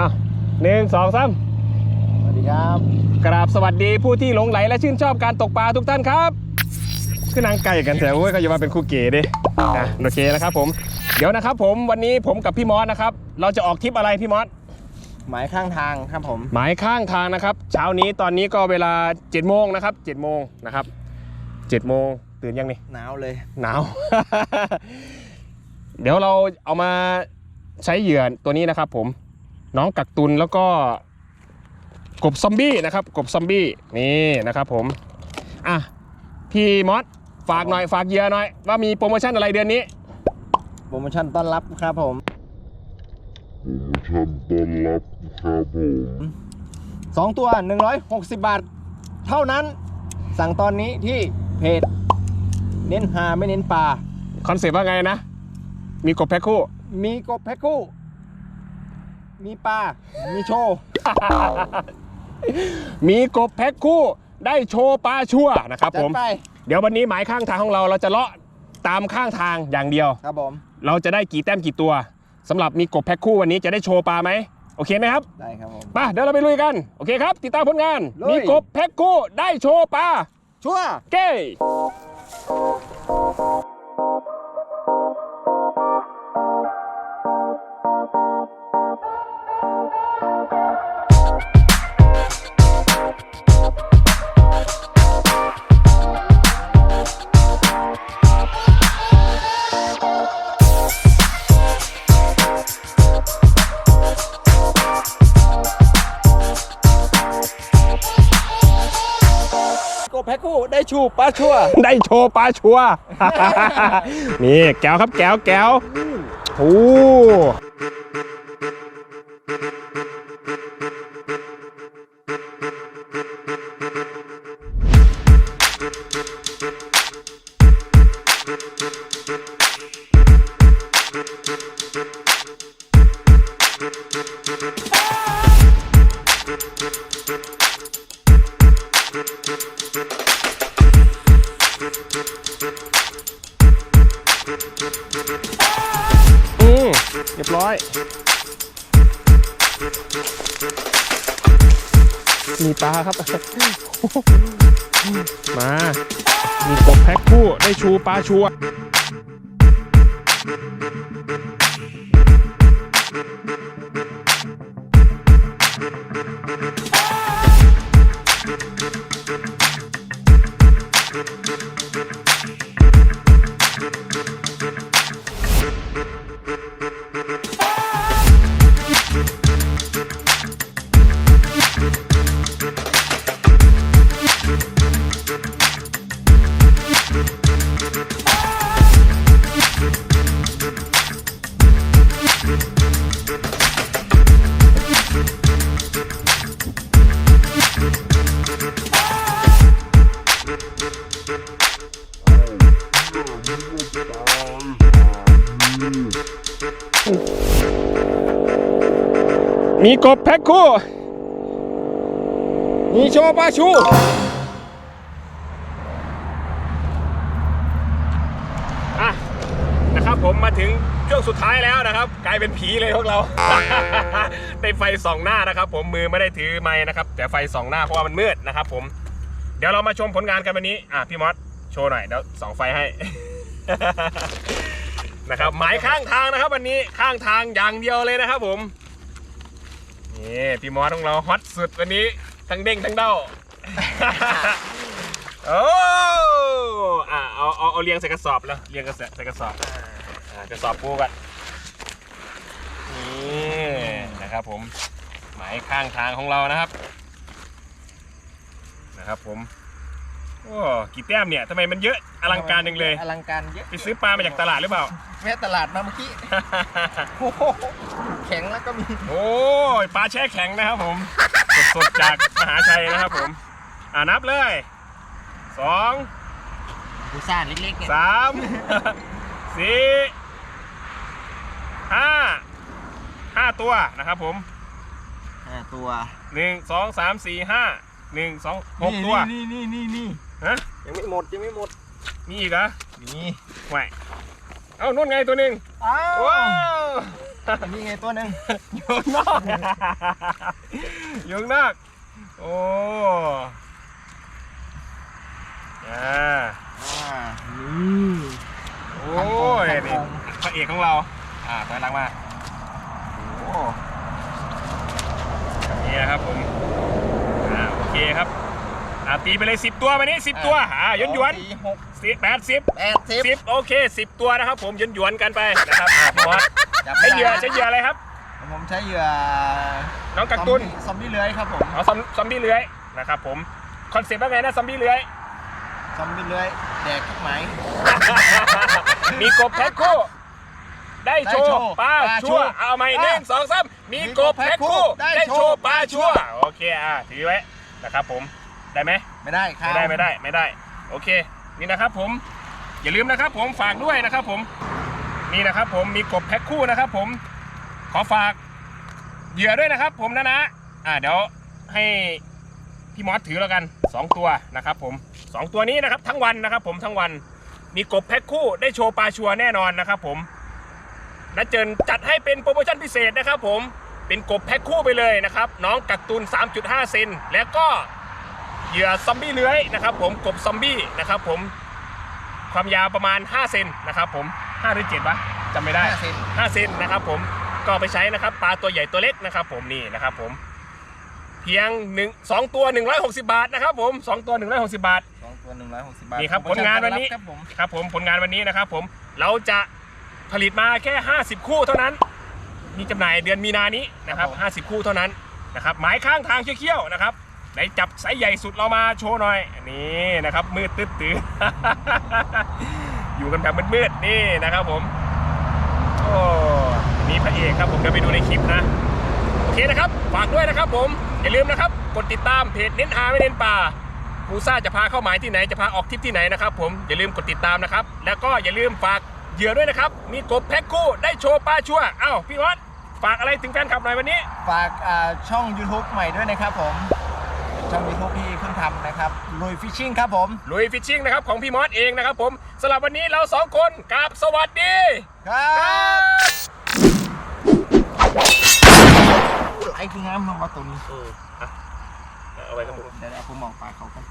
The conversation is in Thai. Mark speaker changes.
Speaker 1: อ้าวหนึ่งสองสาม
Speaker 2: สวัสดีครับ
Speaker 1: กราบสวัสดีผู้ที่หลงไหลและชื่นชอบการตกปลาทุกท่านครับคือนางไก่กันแต่โอ้ยก็อย่ามาเป็นคู่เก๋ดินะโอเคนะครับผมเดี๋ยวนะครับผมวันนี้ผมกับพี่มอสนะครับเราจะออกทริปอะไรพี่มอส
Speaker 2: หมายข้างทางครับผม
Speaker 1: หมายข้างทางนะครับ เช้านี้ตอนนี้ก็เวลา7จ็ดโมงนะครับ7จ็ดโมงนะครับ7จ็ดโมงตื่นยังนี่
Speaker 2: หนาวเลย
Speaker 1: หนาว เดี๋ยวเราเอามาใช้เหยื่อตัวนี้นะครับผม น้องกักตุนแล้วก็กบซอมบี้นะครับ กบซอมบี้นี่นะครับผมอะพี่มอสฝากหน่อยฝากเหยื่อหน่อย ว่ามีโปรโมชั่นอะไรเดือนนี้
Speaker 2: โปรโมชั่นต้อนรับครับผม
Speaker 3: โปรโมชั่นต้อนรับครับผม
Speaker 2: 2ตัว 160 บาท เท่านั้น สั่งตอนนี้ที่เพจเน้นหาไม่เน้นปลา
Speaker 1: คอนเซปต์ว่าไงนะ มีกบแพ็คคู่
Speaker 2: มีกบแพ็คคู่ มีปลา มีโชว์
Speaker 1: มีกบแพ็คคู่ได้โชว์ปลาชั่วนะครับ
Speaker 2: จั
Speaker 1: ผ
Speaker 2: ด
Speaker 1: ม
Speaker 2: ไป
Speaker 1: เดี๋ยววันนี้หมายข้างทางของเราเราจะเลาะตามข้างทางอย่างเดียว
Speaker 2: ครับผม
Speaker 1: เราจะได้กี่แต้มกี่ตัวสำหรับมีกบแพ็คคู่วันนี้จะได้โชว์ปลาไหมโอเคไหมครับ
Speaker 2: ได้ครับผม
Speaker 1: ไปเดี๋ยวเราไปลุยกัน โอเคครับ ติดตามผลงาน
Speaker 2: ลุย
Speaker 1: มีกบแพ็คคู่ได้โชว์ปลา
Speaker 2: ชั่ว
Speaker 1: เก้
Speaker 2: ก ชูปลาชัว
Speaker 1: ได้โชว์ปลาชัว นี่แก้วครับแก้วแก้วโอ้ รียบร้อยมีปลาครับ มา มีกบแพ็คคู่ ได้ชูปลาชัวร์ มีกบแพ็คคู่ มีโชว์ปลาชู อะ นะครับผมมาถึงช่วงสุดท้ายแล้วนะครับ กลายเป็นผีเลยพวกเรา ได้ไฟส่องหน้านะครับ ผมมือไม่ได้ถือไม้นะครับ แต่ไฟส่องหน้าเพราะว่ามันมืดนะครับ ผม เดี๋ยวเรามาชมผลงานกันวันนี้ อะพี่มอสโชว์หน่อยเดี๋ยวส่องไฟให้ นะครับหมายข้างทางนะครับ วันนี้ข้างทางอย่างเดียวเลยนะครับ ผม นี่พี่มอสของเราฮอตสุดวันนี้ ทั้งเด้งทั้งเด้าโอ้อะเอาเอาเอาเรียงใส่กระสอบแล้วเรียงกระสอบใส่กระสอบอ่ากระสอบปูกันนี่นะครับผมหมายข้างทางของเรานะครับ นะครับผมโอ้กี่แต้มเนี่ยทำไมมันเยอะอลังการจังเลย
Speaker 2: อลังการเยอะ
Speaker 1: ไปซื้อปลามาจากตลาดหรือเปล่า
Speaker 2: แม่ตลาดมาเมื่อกี้โอ้โห แข็งแล้วก็มี
Speaker 1: โอ้ยปลาแช่แข็งนะครับผมสดๆจากมหาชัยนะครับผมอ่านับเลยสอง
Speaker 2: ดูซ่านเล็กๆเนี่ย
Speaker 1: สามสี่ห้าห้าตัวนะครับผม
Speaker 2: ห้าตัว
Speaker 1: หนึ่งสองสามสี่ห้าหนึ่งสองหกตัว
Speaker 2: นี่นี่นี่นี่
Speaker 1: ฮะ
Speaker 2: ยังไม่หมดยังไม่หมด
Speaker 1: มีอีกเหรอ
Speaker 2: นี่
Speaker 1: ไหวเอ้านู่นไงตัวหนึ่ง
Speaker 2: อ้าว
Speaker 1: ว้าว
Speaker 2: อั นนี้ไงตัวหนึ่ง
Speaker 1: อยู่ข้างนอกอยู่ข้างนอก โอ้อ่า
Speaker 2: อ่านี่
Speaker 1: โอ้ย
Speaker 2: คัน
Speaker 1: นี่
Speaker 2: คง
Speaker 1: พระเอกของเรา อ่าถอยหลังมา
Speaker 2: โอ้
Speaker 1: นี่นะครับผมอ่าโอเคครับอ่าตีไปเลยสิบตัวมานี้สิบตัวอ่าหยวนหยวน
Speaker 2: สี่หก
Speaker 1: สิบแปดสิบ
Speaker 2: แปดสิบ
Speaker 1: สิบโอเคสิบตัวนะครับผมหยวนหยวนกันไปนะครับอ่าพี่มอส
Speaker 2: จับ
Speaker 1: ใช้
Speaker 2: ไม่
Speaker 1: เหยื่อ
Speaker 2: ได้
Speaker 1: ใช้เหยื่ออะไรครับ
Speaker 2: ผมใช้เหยื่อ
Speaker 1: น้องกักตุน
Speaker 2: ซอมบี้เลื้อยครับผม
Speaker 1: เอาซอมซอมบี้เลื้อยนะครับผมคอนเซ็ปต์ว่าไงนะซอมบี้เลื้อย
Speaker 2: ซอมบี้เลื้อยแดกทุกไหม
Speaker 1: มีกบแพ็คคู่ ได้โช
Speaker 2: ได้โช
Speaker 1: ว์
Speaker 2: ว์
Speaker 1: ปลา
Speaker 2: ปลาชั่
Speaker 1: ชั่ว
Speaker 2: ว
Speaker 1: เอาไหม
Speaker 2: อะ
Speaker 1: หนึ่งสองสามมีกบแพ็คคู่
Speaker 2: ได้
Speaker 1: ได้โช
Speaker 2: โชว์
Speaker 1: ว์ปลาชั่ว
Speaker 2: ปลาชั่ว
Speaker 1: โอเคอะถือไว้นะครับผมได้ไหม
Speaker 2: ไม่ได้ครับ
Speaker 1: ไม่ได้ไม่ได้ไม่ได้ โอเค นี่นะครับผม อย่าลืมนะครับผมฝากด้วยนะครับผม นี่นะครับผมมีกบแพ็คคู่นะครับผมขอฝากเหยื่อด้วยนะครับผมนะนะอ่าเดี๋ยวให้พี่มอสถือแล้วกัน 2 ตัวนะครับผม 2 ตัวนี้นะครับทั้งวันนะครับผมทั้งวันมีกบแพ็คคู่ได้โชว์ปลาชัวแน่นอนนะครับผมนัดเจินจัดให้เป็นโปรโมชั่นพิเศษนะครับผมเป็นกบแพ็คคู่ไปเลยนะครับ น้องกักตุน 3.5 เซนแล้วก็เหยื่อซอมบี้เลื้อยนะครับผมกบซอมบี้นะครับผมความยาวประมาณ 5 เซนนะครับผม 5หรือ7วะจำไม่ได้
Speaker 2: ห้าเซน
Speaker 1: 5เซนนะครับผมก็เอาไปใช้นะครับปลาตัวใหญ่ตัวเล็กนะครับ ผมนี่นะครับผมเพียง1 2ตัว 160 บาทนะครับผม 2 ตัว 160 บาท
Speaker 2: สองตัวหนึ่งร้อยหกสิบบาท
Speaker 1: นี่ครับผลงานวันนี้
Speaker 2: ครับผม
Speaker 1: ครับผมผลงานวันนี้นะครับผมเราจะผลิตมาแค่ 50 คู่เท่านั้น มีจำหน่ายเดือนมีนานี้นะครับ 50 คู่เท่านั้นนะครับหมายข้างทางเขี้ยวๆนะครับไหนจับไซส์ใหญ่สุดเรามาโชว์หน่อยนี่นะครับมืดตึ๊ดตื้อ อยู่กันแบบมืดๆนี่นะครับผมโอ้นี่พระเอกครับผมเดี๋ยวไปดูในคลิปนะโอเคนะครับ ฝากด้วยนะครับผมอย่าลืมนะครับกดติดตามเพจเน้นหาไม่เน้นป่ามูซ่าจะพาเข้าหมายที่ไหนจะพาออกทริปที่ไหนนะครับผมอย่าลืมกดติดตามนะครับ แล้วก็อย่าลืมฝากเหยื่อด้วยนะครับ มีกบแพ็คคู่ได้โชว์ปลาชัวอ้าวพี่วัดฝากอะไรถึงแฟนคลับหน่อยวันนี้
Speaker 2: ฝากอ่าช่อง YouTube ใหม่ด้วยนะครับผม ช่อง YouTube ที่เพิ่งทำนะครับลุยฟิชชิ่งครับผม
Speaker 1: ลุยฟิชชิ่งนะครับของพี่มอสเองนะครับผมสำหรับวันนี้เราสองคนกราบสวัสดี
Speaker 2: ครั
Speaker 1: ครับบ
Speaker 2: ไอ้คืองามลงมาตัวนี้
Speaker 1: อืมอะเอาไว้ครับผม
Speaker 2: เดี๋ยวเอาผมมองปลาเขากัน